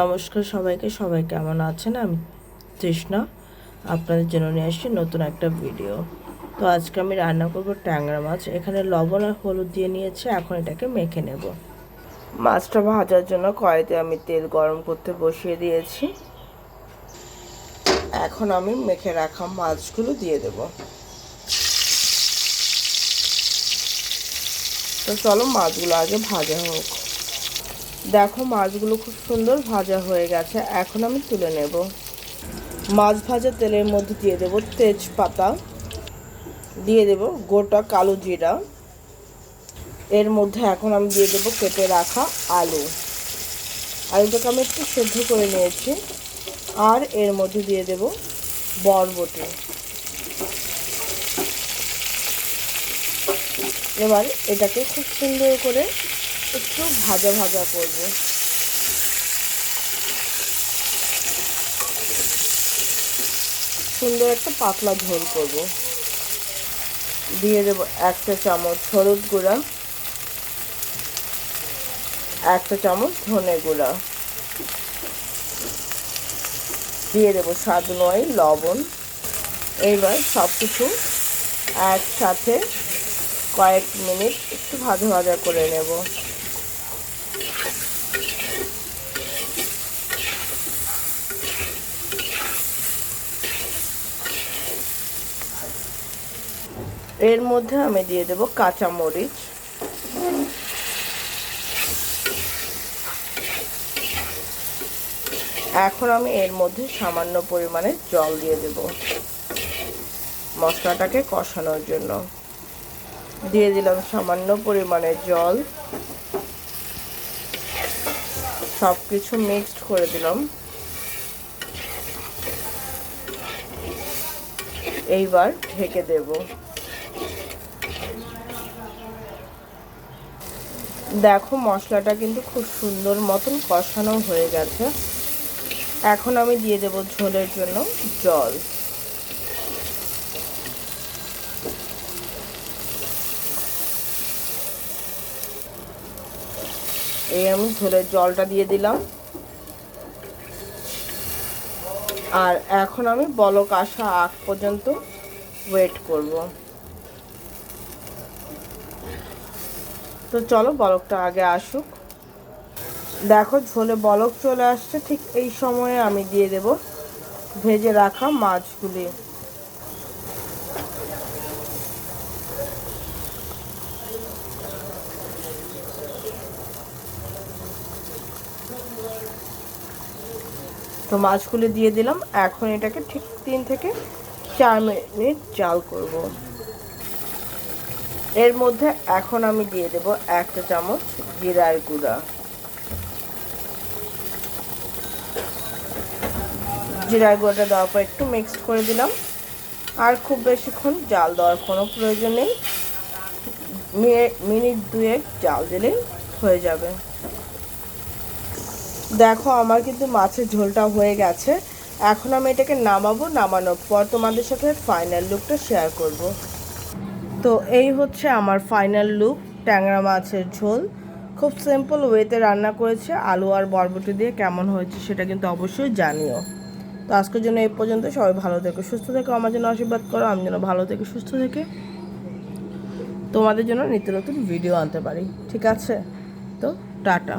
নমস্কার সবাইকে। সবাই কেমন আছেন? আমি তৃষ্ণা। আপনাদের জন্য নিয়ে আসছি নতুন একটা ভিডিও। তো আজকে আমি রান্না করব ট্যাংরা মাছ। এখানে লবণ আর হলুদ দিয়ে নিয়েছি। এখন এটাকে মেখে নেব। মাছটা ভাজার জন্য কড়াইতে আমি তেল গরম করতে বসিয়ে দিয়েছি। এখন আমি মেখে রাখা মাছগুলো দিয়ে দেব। তো চলো মাছগুলো আগে ভাজা হোক। দেখো, মাছগুলো খুব সুন্দর ভাজা হয়ে গেছে। এখন আমি তুলে নেব। মাছ ভাজা তেলের মধ্যে দিয়ে দেব তেজপাতা, দিয়ে দেব গোটা কালো জিরা। এর মধ্যে এখন আমি দিয়ে দেব কেটে রাখা আলু। আলুটাকে আমি একটু সেদ্ধ করে নিয়েছি। আর এর মধ্যে দিয়ে দেব বরবটি। এবার এটাকে খুব সুন্দর করে একটু ভাজা ভাজা করব। সুন্দর একটা পাতলা ঝোল করব। দিয়ে দেব একটা চামচ হলুদ গুঁড়া একটা চামচ ধনে গুঁড়া। দিয়ে দেব স্বাদ নয় লবণ। এইবার সব কিছু একসাথে কয়েক মিনিট একটু ভাজা ভাজা করে নেব। এর মধ্যে আমি দিয়ে দেব কাঁচা মরিচ এখন আমি এর মধ্যে সামান্য পরিমাণে জল দিয়ে দেব মশলাটাকে কষানোর জন্য। দিয়ে দিলাম সামান্য পরিমাণে জল। সব কিছু মিক্সড করে দিলাম। এইবার ঢেকে দেব। দেখো, মশলাটা কিন্তু খুব সুন্দর মতন কষানো হয়ে গেছে। এখন আমি দিয়ে দেব ঝোলের জন্য জল। এই আমি ঝোলের জলটা দিয়ে দিলাম। আর এখন আমি বলক আসা আগ পর্যন্ত ওয়েট করব। তো চলো বলকটা আগে আসুক। দেখো ঝোলে বলক চলে আসছে, ঠিক এই সময়ে আমি দিয়ে দেব ভেজে রাখা মাছগুলি। তো মাছগুলি দিয়ে দিলাম, এখন এটাকে ঠিক তিন থেকে চার মিনিট জাল করব। এর মধ্যে এখন আমি দিয়ে দেব একটা চামচ জিরার গুঁড়া। জিরার গুঁড়াটা দেওয়ার পর একটু মিক্সড করে দিলাম। আর খুব বেশিক্ষণ জাল দেওয়ার কোনো প্রয়োজন নেই। মিনিট দুয়েক জাল দিলেই হয়ে যাবে। দেখো আমার কিন্তু মাছের ঝোলটা হয়ে গেছে। এখন আমি এটাকে নামাবো, নামানোর পর তোমাদের সাথে ফাইনাল লুকটা শেয়ার করব। তো এই হচ্ছে আমার ফাইনাল লুক ট্যাংরা মাছের ঝোল। খুব সিম্পল ওয়েতে রান্না করেছে, আলু আর বরবটি দিয়ে কেমন হয়েছে সেটা কিন্তু অবশ্যই জানিও। তো আজকের জন্য এই পর্যন্ত, সবাই ভালো থেকো, সুস্থ থেকো, আমার জন্য আশীর্বাদ করো, আমি যেন ভালো থেকে সুস্থ থেকে। তোমাদের জন্য নিত্য নতুন ভিডিও আনতে পারি, ঠিক আছে? তো টাটা।